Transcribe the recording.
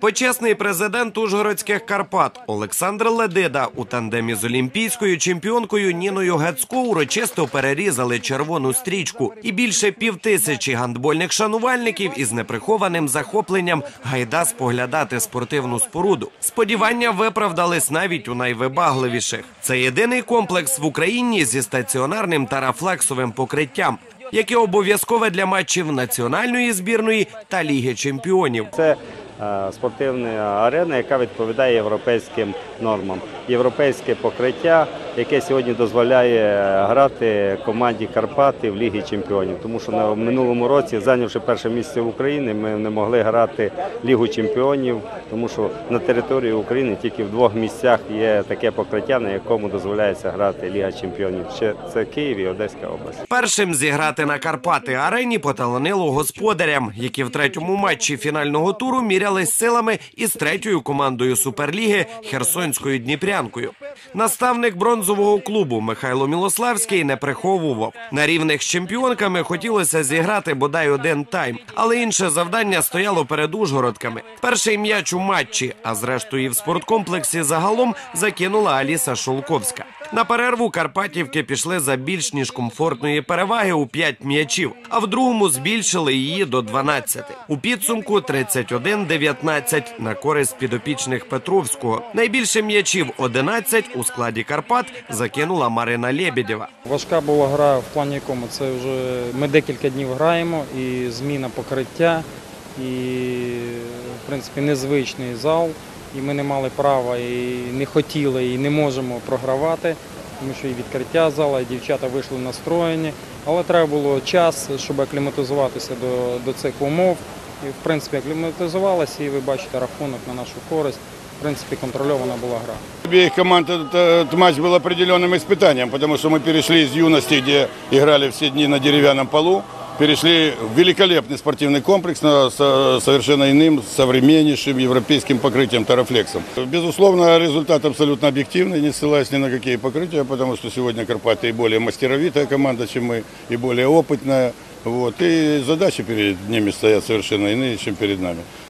Почесний президент Ужгородських Карпат Олександр Ледида у тандемі з олімпійською чемпіонкою Ніною Гецько урочисто перерізали червону стрічку. І більше півтисячі гандбольних шанувальників із неприхованим захопленням гайда споглядати спортивну споруду. Сподівання виправдались навіть у найвибагливіших. Це єдиний комплекс в Україні зі стаціонарним та рефлексовим покриттям. Яке обов'язкове для матчів національної збірної та Ліги Чемпіонів. Це спортивна арена, яка відповідає європейським нормам. Європейське покриття, яке сьогодні дозволяє грати команді Карпати в Лігі Чемпіонів. Тому що на минулому році, зайнявши перше місце в Україні, ми не могли грати Лігу Чемпіонів, тому що на території України тільки в двох місцях є таке покриття, на якому дозволяється грати Ліга Чемпіонів. Ще це Київ і Одеська область. Першим зіграти на Карпати арені поталанило господарям, які в третьому матчі фінального туру мірялись силами із третьою командою Суперліги Херсонською Дніпрянкою. Наставник бронзового клубу Михайло Мілославський не приховував. На рівних з чемпіонками хотілося зіграти бодай один тайм, але інше завдання стояло перед Ужгородками. Перший м'яч у матчі, а зрештою і в спорткомплексі загалом закинула Аліса Шолковська. На перерву Карпатівки пішли за більш ніж комфортної переваги у 5 м'ячів, а в другому збільшили її до 12. У підсумку 31-19 на користь підопічних Петровського. Найбільше м'ячів 11 у складі Карпат закинула Марина Лєбєдєва. Важка була гра в плані якому це вже ми декілька днів граємо і зміна покриття, і в принципі незвичний зал І ми не мали права і не хотіли, і не можемо програвати, тому що і відкриття зала, і дівчата вийшли настроєні. Але треба було час, щоб акліматизуватися до, до цих умов. І в принципі акліматизувалися, і ви бачите рахунок на нашу користь. В принципі, контрольована була гра. обеих команд этот, этот матч был определенным испытанием, потому что мы перешли из юности, где играли все дни на деревянном полу, перешли в великолепный спортивный комплекс на со- совершенно иным, современнейшим европейским покрытием тарафлексом. Безусловно, результат абсолютно объективный, не ссылаясь ни на какие покрытия, потому что сегодня Карпаты и более мастеровитая команда, чем мы, и более опытная. Вот, и задачи перед ними стоят совершенно иные, чем перед нами.